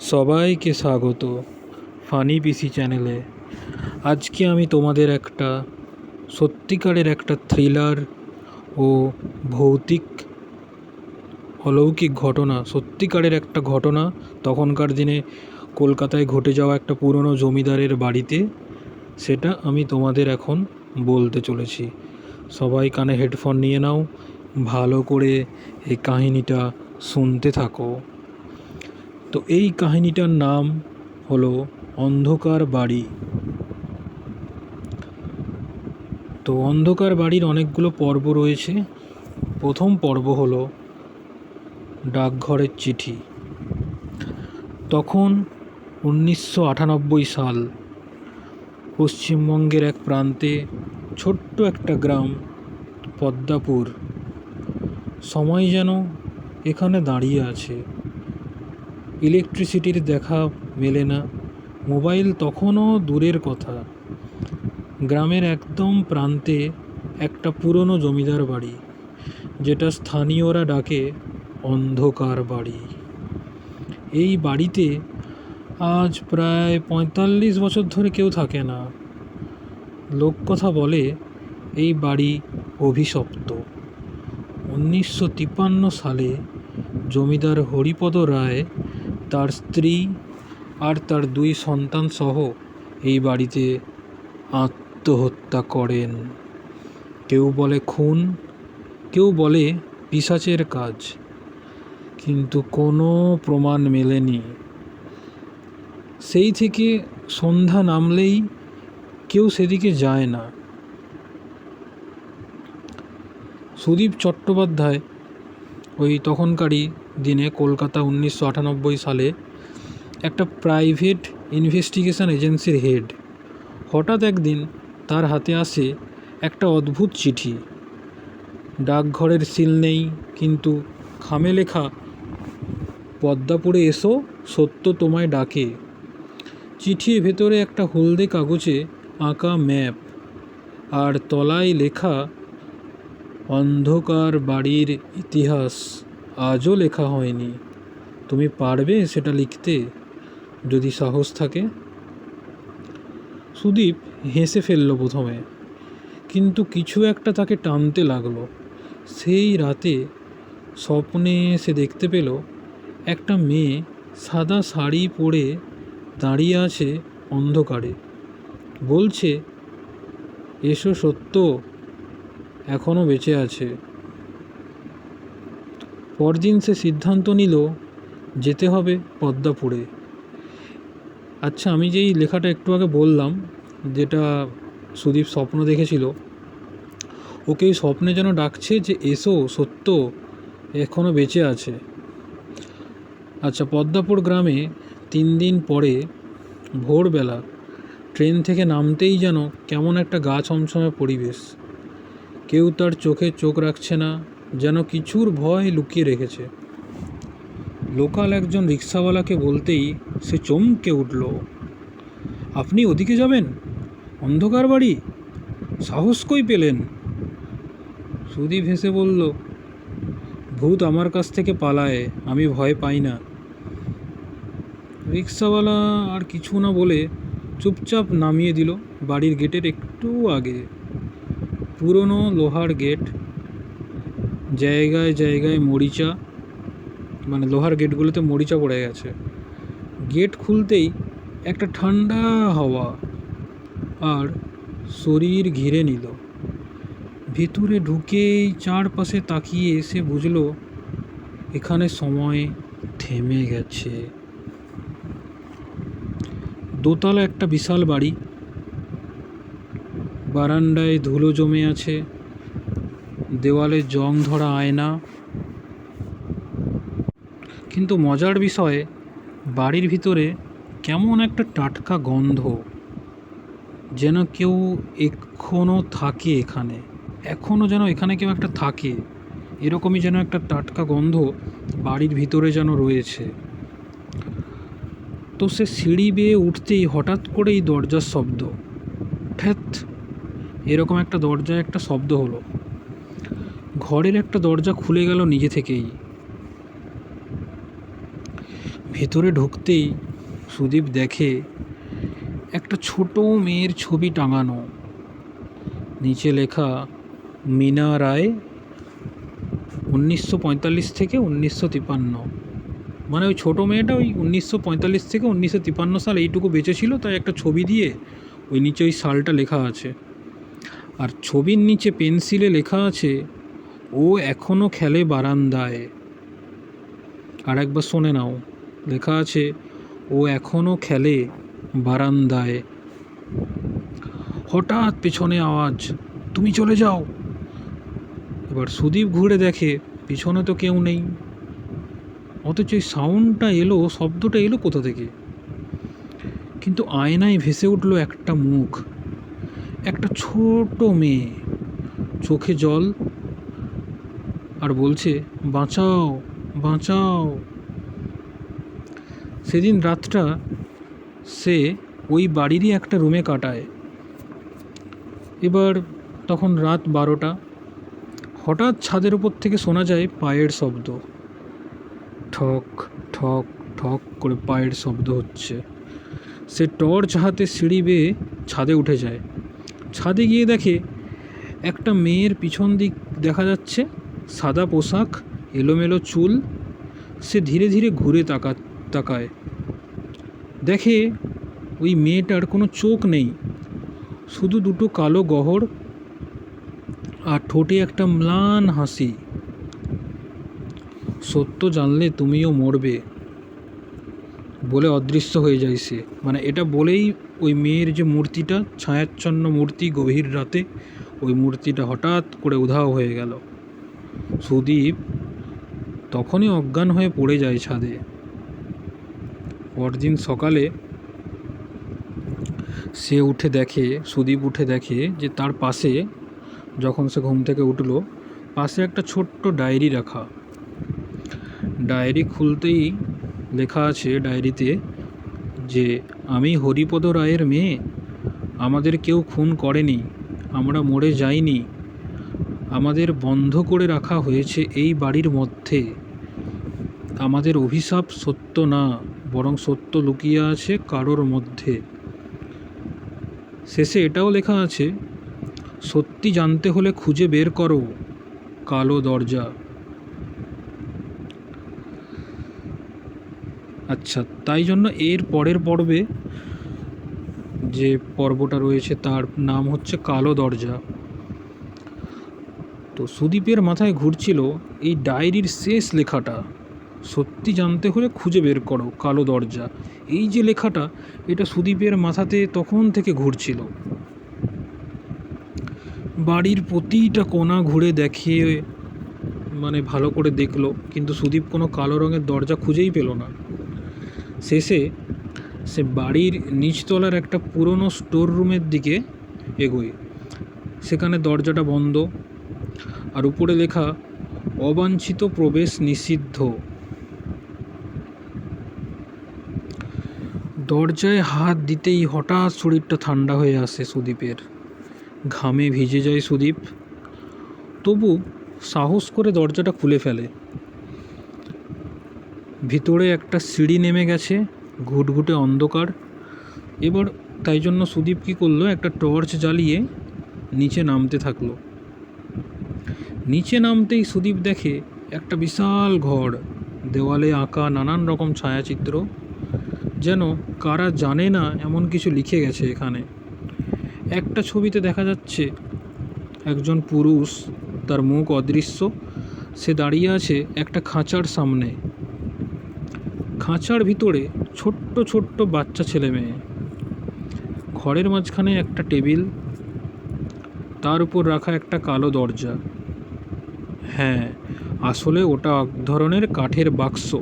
সবাইকে স্বাগত ফানি পিসি চ্যানেলে। আজকে আমি তোমাদের একটা, সত্যিকারের একটা থ্রিলার ও ভৌতিক অলৌকিক ঘটনা, সত্যিকারের একটা ঘটনা তখনকার দিনে কলকাতায় ঘটে যাওয়া একটা পুরনো জমিদারের বাড়িতে, সেটা আমি তোমাদের এখন বলতে চলেছি। সবাই কানে হেডফোন নিয়ে নাও, ভালো করে এই কাহিনিটা শুনতে থাকো। তো এই কাহিনীটার নাম হলো অন্ধকার বাড়ি। তো অন্ধকার বাড়ির অনেকগুলো পর্ব রয়েছে। প্রথম পর্ব হলো ডাকঘরের চিঠি। তখন উনিশশো আটানব্বই সাল পশ্চিমবঙ্গের এক প্রান্তে ছোট্ট একটা গ্রাম, পদ্মাপুর। সময় যেন এখানে দাঁড়িয়ে আছে। ইলেকট্রিসিটির দেখা মেলে না। মোবাইল তখনও দূরের কথা। গ্রামের একদম প্রান্তে একটা পুরনো জমিদার বাড়ি, যেটা স্থানীয়রা ডাকে অন্ধকার বাড়ি। এই বাড়িতে আজ প্রায় পঁয়তাল্লিশ বছর ধরে কেউ থাকে না। লোক কথা বলে, এই বাড়ি অভিশপ্ত। উনিশশো তিপ্পান্ন সালে জমিদার হরিপদ রায় তার স্ত্রী আর তার দুই সন্তান সহ এই বাড়িতে আত্মহত্যা করেন। কেউ বলে খুন, কেউ বলে পিশাচের কাজ, কিন্তু কোনো প্রমাণ মেলেনি। সেই থেকে সন্ধ্যা নামলেই কেউ সেদিকে যায় না। সুদীপ চট্টোপাধ্যায় ওই তখনকারই দিনে কলকাতা উনিশশো আটানব্বই সালে একটা প্রাইভেট ইনভেস্টিগেশন এজেন্সির হেড। হঠাৎ একদিন তার হাতে আসে একটা অদ্ভুত চিঠি। ডাকঘরের সিল নেই, কিন্তু খামে লেখা, পদ্মাপুরে এসো, সত্য তোমায় ডাকে। চিঠির ভেতরে একটা হলদে কাগজে আঁকা ম্যাপ, আর তলায় লেখা, অন্ধকার বাড়ির ইতিহাস। আজও লেখা হয়নি। তুমি পারবে সেটা লিখতে? যদি সাহস থাকে। সুদীপ হেসে ফেলল প্রথমে। কিন্তু কিছু একটা তাকে টানতে লাগল। সেই রাতে স্বপ্নে সে দেখতে পেল একটা মেয়ে সাদা শাড়ি পরে দাঁড়িয়ে আছে অন্ধকারে। বলছে, এসো সত্য এখনও বেঁচে আছে। পরদিন সে সিদ্ধান্ত নিল যেতে হবে পদ্মাপুরে। আচ্ছা আমি যেই লেখাটা একটু আগে বললাম, যেটা সুদীপ স্বপ্ন দেখেছিল, ওকে এই স্বপ্নে যেন ডাকছে যে, এসো, সত্য এখনও বেঁচে আছে। আচ্ছা পদ্মাপুর গ্রামে তিন দিন পরে, ভোরবেলা, ট্রেন থেকে নামতেই যেন কেমন একটা গা ছমছমে পরিবেশ। কেউ তার চোখে চোখ রাখছে না যেন কিছুর ভয় লুকিয়ে রেখেছে। লোকাল একজন রিক্সাওয়ালাকে বলতেই সে চমকে উঠল। আপনি ওদিকে যাবেন? অন্ধকার বাড়ি? সাহস কই পেলেন? সুদীপ হেসে বলল, ভূত আমার কাছ থেকে পালায়, আমি ভয় পাই না। রিক্সাওয়ালা আর কিছু না বলে চুপচাপ নামিয়ে দিল বাড়ির গেটের একটু আগে। পুরনো লোহার গেট জায়গায় জায়গায় মরিচা মানে লোহার গেটগুলোতে মরিচা পড়ে গেছে। গেট খুলতেই একটা ঠান্ডা হাওয়া আর শরীর ঘিরে নিল। ভেতরে ঢুকেই চারপাশে তাকিয়ে এসে বুঝল, এখানে সময় থেমে গেছে। দোতলা একটা বিশাল বাড়ি। বারান্দায় ধুলো জমে আছে। দেওয়ালে জং ধরা আয়না। কিন্তু মজার বিষয়ে, বাড়ির ভিতরে কেমন একটা টাটকা গন্ধ, যেন কেউ এখনও থাকে এখানে, এখনও যেন এখানে কেউ একটা থাকে, এরকমই যেন একটা টাটকা গন্ধ বাড়ির ভিতরে যেন রয়েছে। তো সে সিঁড়ি বেয়ে উঠতেই হঠাৎ করেই দরজার শব্দ ঠ্যাত এরকম একটা দরজায় একটা শব্দ হলো। ঘরের একটা দরজা খুলে গেল নিজে থেকেই। ভেতরে ঢুকতেই সুদীপ দেখে একটা ছোট মেয়ের ছবি টাঙানো। নিচে লেখা, মিনা রায়, উনিশশো পঁয়তাল্লিশ থেকে উনিশশো তিপান্ন মানে ওই ছোটো মেয়েটা ওই উনিশশো পঁয়তাল্লিশ থেকে উনিশশো তিপান্ন সাল এইটুকু বেঁচে ছিল তাই একটা ছবি দিয়ে ওই নিচে ওই সালটা লেখা আছে। আর ছবির নিচে পেন্সিলে লেখা আছে ও এখনও খেলে বারান্দায়। আর একবার শোনে নাও, লেখা আছে, ও এখনও খেলে বারান্দায়। হঠাৎ পেছনে আওয়াজ, তুমি চলে যাও। এবার সুদীপ ঘুরে দেখে, পিছনে তো কেউ নেই। অথচ এই সাউন্ডটা এলো, শব্দটা এলো কোথা থেকে? কিন্তু আয়নায় ভেসে উঠল একটা মুখ, একটা ছোট মেয়ে। চোখে জল আর বলছে, বাঁচাও বাঁচাও। সেদিন রাতটা সে ওই বাড়িরই একটা রুমে কাটায়। এবার তখন রাত বারোটা। হঠাৎ ছাদের উপর থেকে শোনা যায় পায়ের শব্দ। ঠক ঠক ঠক করে পায়ের শব্দ হচ্ছে। সে টর্চ হাতে সিঁড়ি বেয়ে ছাদে উঠে যায়। ছাদে গিয়ে দেখে একটা মেয়ের পিছন দিক দেখা যাচ্ছে। সাদা পোশাক, এলোমেলো চুল, সে ধীরে ধীরে ঘুরে তাকা তাকায়। দেখে ওই মেয়েটার কোনো চোখ নেই, শুধু দুটো কালো গহর আর ঠোঁটে একটা ম্লান হাসি। সত্য জানলে তুমিও মরবে, বলে অদৃশ্য হয়ে যায় সে। মানে এটা বলেই ওই মেয়ের যে মূর্তিটা, ছায়াচ্ছন্ন মূর্তি গভীর রাতে, ওই মূর্তিটা হঠাৎ করে উধাও হয়ে গেল। সুদীপ তখনই অজ্ঞান হয়ে পড়ে যায় ছাদে। পরদিন সকালে সে উঠে দেখে, সুদীপ উঠে দেখে যে তার পাশে যখন সে ঘুম থেকে উঠল, পাশে একটা ছোট্ট ডায়েরি রাখা। ডায়েরি খুলতেই লেখা আছে ডায়েরিতে যে, আমি হরিপদ রায়ের মেয়ে। আমাদের কেউ খুন করেনি। আমরা মরে যাইনি। আমাদের বন্ধ করে রাখা হয়েছে এই বাড়ির মধ্যে। আমাদের অভিশাপ সত্য না, বরং সত্য লুকিয়ে আছে কারোর মধ্যে। শেষে এটাও লেখা আছে, সত্যি জানতে হলে খুঁজে বের করো, কালো দরজা। আচ্ছা তাই জন্য এর পরের পর্বে যে পর্বটা রয়েছে তার নাম হচ্ছে কালো দরজা। তো সুদীপের মাথায় ঘুরছিল এই ডায়েরির শেষ লেখাটা। সত্যি জানতে হলে খুঁজে বের করো, কালো দরজা। এই যে লেখাটা, এটা সুদীপের মাথাতে তখন থেকে ঘুরছিল। বাড়ির প্রতিটা কোণা ঘুরে দেখে মানে ভালো করে দেখল, কিন্তু সুদীপ কোনো কালো রঙের দরজা খুঁজেই পেল না। শেষে সে বাড়ির নিচতলার একটা পুরনো স্টোর রুমের দিকে এগোয়। সেখানে দরজাটা বন্ধ আর উপরে লেখা, অবাঞ্ছিত প্রবেশ নিষিদ্ধ। দরজায় হাত দিতেই হঠাৎ শরীরটা ঠান্ডা হয়ে আসে সুদীপের। ঘামে ভিজে যায় সুদীপ। তবু সাহস করে দরজাটা খুলে ফেলে। ভিতরে একটা সিঁড়ি নেমে গেছে, ঘুটঘুটে অন্ধকার। এবার তাই জন্য সুদীপ কী করল, একটা টর্চ জ্বালিয়ে নিচে নামতে থাকল। নিচে নামতেই সুদীপ দেখে একটা বিশাল ঘর, দেওয়ালে আঁকা নানান রকম ছায়াচিত্র, যেন কারা জানে না এমন কিছু লিখে গেছে এখানে। একটা ছবিতে দেখা যাচ্ছে, একজন পুরুষ, তার মুখ অদৃশ্য, সে দাঁড়িয়ে আছে একটা খাঁচার সামনে। খাঁচার ভিতরে ছোট্ট ছোট্ট বাচ্চা ছেলে মেয়ে। ঘরের মাঝখানে একটা টেবিল, তার উপর রাখা একটা কালো দরজা। হ্যাঁ আসলে ওটা এক ধরনের কাঠের বাক্স,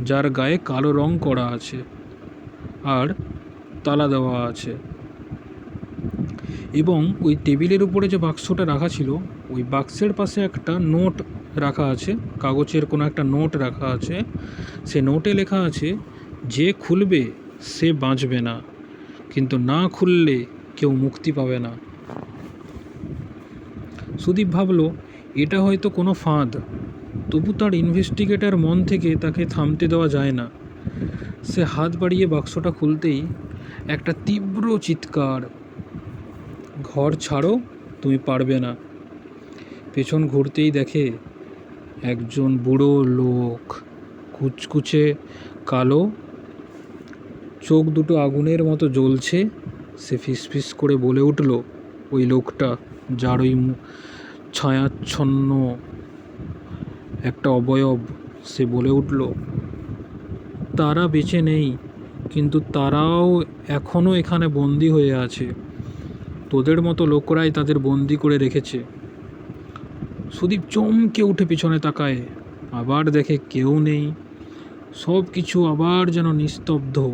যার গায়ে কালো রং করা আছে আর তালা দেওয়া আছে। এবং ওই টেবিলের উপরে যে বাক্সটা রাখা ছিল, ওই বাক্সের পাশে একটা নোট রাখা আছে, কাগজের কোনো একটা নোট রাখা আছে। সে নোটে লেখা আছে, যে খুলবে, সে বাঁচবে না। কিন্তু না খুললে কেউ মুক্তি পাবে না। সুদীপ ভাবলো এটা হয়তো কোনো ফাঁদ। তবু তার ইনভেস্টিগেটর মন থেকে তাকে থামতে দেওয়া যায় না। সে হাত বাড়িয়ে বাক্সটা খুলতেই একটা তীব্র চিৎকার, ঘর ছাড়ো, তুমি পারবে না। পেছন ঘুরতেই দেখে একজন বুড়ো লোক, কুচকুচে, কালো, চোখ দুটো আগুনের মতো জ্বলছে। সে ফিসফিস করে বলে উঠল, ওই লোকটা, যার ওই ছায়াচ্ছন্ন একটা অবয়ব সে বলে উঠল। তারা বেঁচে নেই, কিন্তু তারাও এখনও এখানে বন্দি হয়ে আছে। তোদের মতো লোকরাই তাদের বন্দি করে রেখেছে। সুদীপ চমকে উঠে পিছনে তাকায়, আবার দেখে কেউ নেই। সব কিছু আবার যেন নিস্তব্ধ।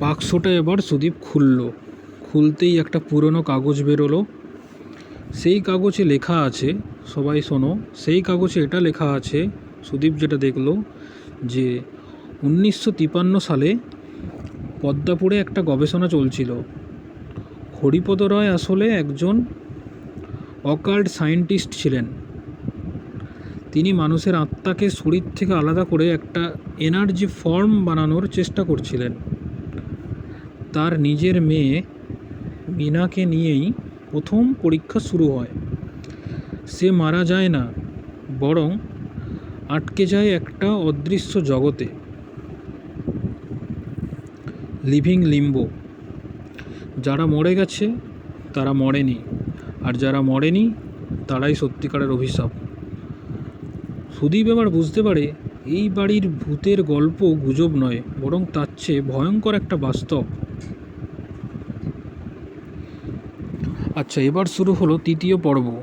বাক্সটা এবার সুদীপ খুলল। খুলতেই একটা পুরনো কাগজ বেরোলো। সেই কাগজে লেখা আছে, সবাই শোনো, সেই কাগজে এটা লেখা আছে, সুদীপ যেটা দেখল, যে উনিশশো তিপান্ন সালে পদ্মাপুরে একটা গবেষণা চলছিল। হরিপদ রায় আসলে একজন অকাল্ট সায়েন্টিস্ট ছিলেন। তিনি মানুষের আত্মাকে শরীর থেকে আলাদা করে একটা এনার্জি ফর্ম বানানোর চেষ্টা করছিলেন। তার নিজের মেয়ে মিনাকে নিয়েই প্রথম পরীক্ষা শুরু হয়। সে মারা যায় না, বরং আটকে যায় একটা অদৃশ্য জগতে। Living limbo. যারা মরে গেছে, তারা মরেনি, আর যারা মরেনি, তারাই সত্যিকারের অভিশাপ। সুদীপ এবার বুঝতে পারে, এই বাড়ির ভূতের গল্প গুজব নয়, বরং তার চেয়ে ভয়ঙ্কর একটা বাস্তব। আচ্ছা এবার শুরু হলো তৃতীয় পর্ব।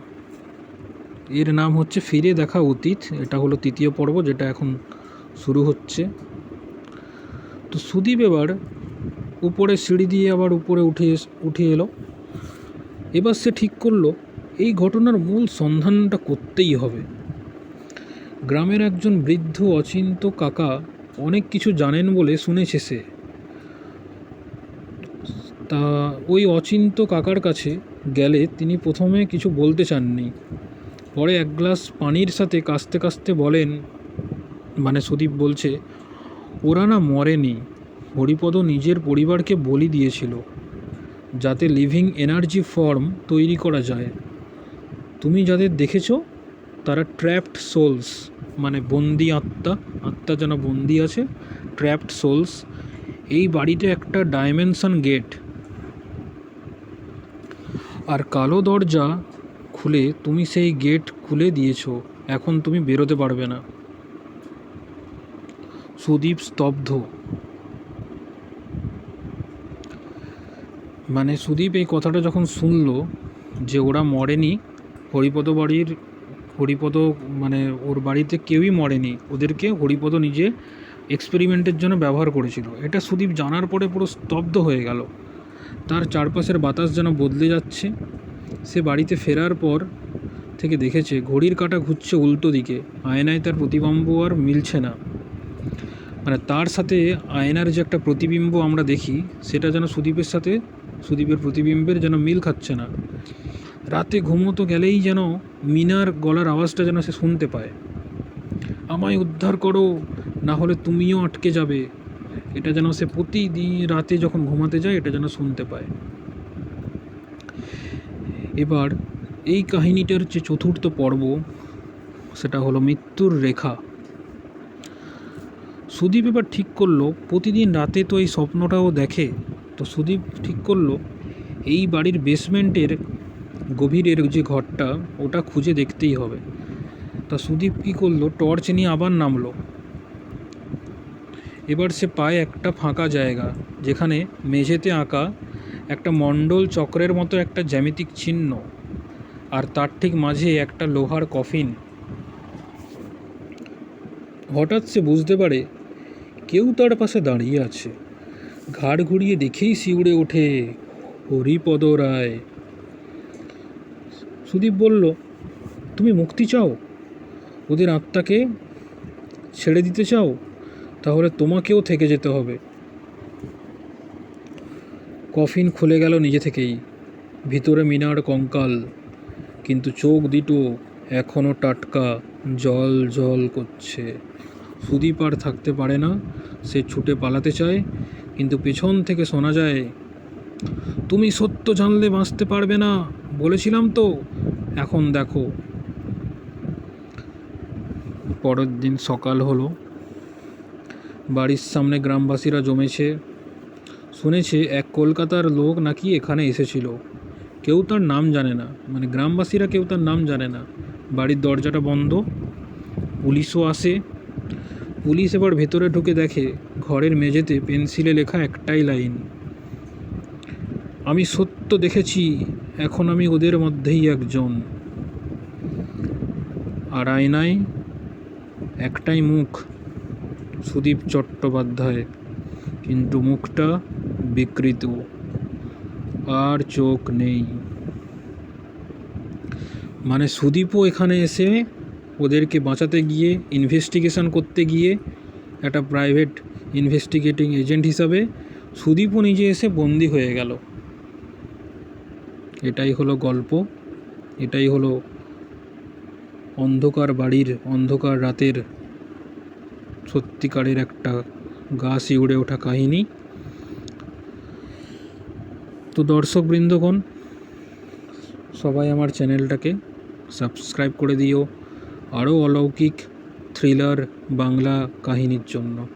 এর নাম হচ্ছে ফিরে দেখা অতীত। এটা হলো তৃতীয় পর্ব যেটা এখন শুরু হচ্ছে। তো সুদীপ এবার উপরে সিঁড়ি দিয়ে আবার উপরে উঠে উঠে এলো। এবার সে ঠিক করল, এই ঘটনার মূল সন্ধানটা করতেই হবে। গ্রামের একজন বৃদ্ধ অচিন্ত কাকা অনেক কিছু জানেন বলে শুনেছে সে। তা ওই অচিন্ত কাকার কাছে গেলে তিনি প্রথমে কিছু বলতে চাননি। পরে এক গ্লাস পানির সাথে কাস্তে কাস্তে বলেন মানে সুদীপ বলছে, ওরা না মরেনি। হরিপদ নিজের পরিবারকে বলি দিয়েছিল, যাতে লিভিং এনার্জি ফর্ম তৈরি করা যায়। তুমি যাদের দেখেছ, তারা ট্র্যাপড সোলস মানে বন্দি আত্মা আত্মা যেন বন্দি আছে, ট্র্যাপড সোলস। এই বাড়িতে একটা ডাইমেনশন গেট আর কালো দরজা খুলে তুমি সেই গেট খুলে দিয়েছ, এখন তুমি বেরোতে পারবে না। সুদীপ স্তব্ধ। মানে সুদীপ এই কথাটা যখন শুনলো যে ওরা মরেনি, হরিপদ বাড়ির, হরিপদ মানে ওর বাড়িতে কেউই মরেনি, ওদেরকে হরিপদ নিজে এক্সপেরিমেন্টের জন্য ব্যবহার করেছিল। এটা সুদীপ জানার পরে পুরো স্তব্ধ হয়ে গেল। তার চারপাশের বাতাস যেন বদলে যাচ্ছে। সে বাড়িতে ফেরার পর থেকে দেখেছে, ঘড়ির কাঁটা ঘুরছে উল্টো দিকে। আয়নায় তার প্রতিবিম্ব আর মিলছে না। মানে তার সাথে আয়নার যে একটা প্রতিবিম্ব আমরা দেখি, সেটা যেন সুদীপের সাথে, সুদীপের প্রতিবিম্বের যেন মিল খাচ্ছে না। রাতে ঘুমোতে গেলেই যেন মিনার গলার আওয়াজটা যেন সে শুনতে পায়। আমায় উদ্ধার করো, না হলে তুমিও আটকে যাবে। এটা যেন সে প্রতিদিন রাতে যখন ঘুমাতে যায়, এটা যেন শুনতে পায়। এবার এই কাহিনীটার যে চতুর্থ পর্ব, সেটা হলো মৃত্যুর রেখা। সুদীপ এবার ঠিক করল, প্রতিদিন রাতে তো এই স্বপ্নটাও দেখে। তো সুদীপ ঠিক করল, এই বাড়ির বেসমেন্টের গভীরের যে ঘরটা, ওটা খুঁজে দেখতেই হবে। তা সুদীপ কী করল, টর্চ নিয়ে আবার নামলো। এবার সে পায় একটা ফাঁকা জায়গা, যেখানে মেঝেতে আঁকা একটা মণ্ডল চক্রের মতো একটা জ্যামিতিক চিহ্ন, আর তার ঠিক মাঝে একটা লোহার কফিন। হঠাৎ সে বুঝতে পারে কেউ তার পাশে দাঁড়িয়ে আছে। ঘাড় ঘুরিয়ে দেখেই শিউড়ে ওঠে হরিপদ রায়। সুদীপ বলল, তুমি মুক্তি চাও? ওদের আত্মাকে ছেড়ে দিতে চাও? তাহলে তোমাকেও থেকে যেতে হবে। কফিন খুলে গেল নিজে থেকেই। ভিতরে মিনার কঙ্কাল, কিন্তু চোখ দুটো এখনও টাটকা, জল জল করছে। সুদীপ আর থাকতে পারে না, সে ছুটে পালাতে চায়, কিন্তু পেছন থেকে শোনা যায়, তুমি সত্য জানলে বাঁচতে পারবে না, বলেছিলাম তো, এখন দেখো। পরের দিন সকাল হলো বাড়ির সামনে গ্রামবাসীরা জমেছে। শুনেছে এক কলকাতার লোক নাকি এখানে এসেছিল। কেউ তার নাম জানে না। মানে গ্রামবাসীরা কেউ তার নাম জানে না। বাড়ির দরজাটা বন্ধ। পুলিশও আসে। পুলিশ এবার ভেতরে ঢুকে দেখে ঘরের মেঝেতে পেন্সিলে লেখা একটাই লাইন। আমি সত্য দেখেছি, এখন আমি ওদের মধ্যেই একজন। আর আয়নায় একটাই মুখ। সুদীপ চট্টোপাধ্যায়। কিন্তু মুখটা বিকৃত। আর চোখ নেই। মানে সুদীপও এখানে এসে ওদেরকে বাঁচাতে গিয়ে ইনভেস্টিগেশন করতে গিয়ে, একটা প্রাইভেট ইনভেস্টিগেটিং এজেন্ট হিসাবে সুদীপও নিজে এসে বন্দি হয়ে গেল। এটাই হলো গল্প। এটাই হলো অন্ধকার বাড়ির অন্ধকার রাতের সত্যিকারের একটা গা শিউড়ে ওঠা কাহিনী। তো দর্শক বৃন্দগণ, সবাই আমার চ্যানেলটাকে সাবস্ক্রাইব করে দিও। আরও অলৌকিক থ্রিলার বাংলা কাহিনীর জন্য।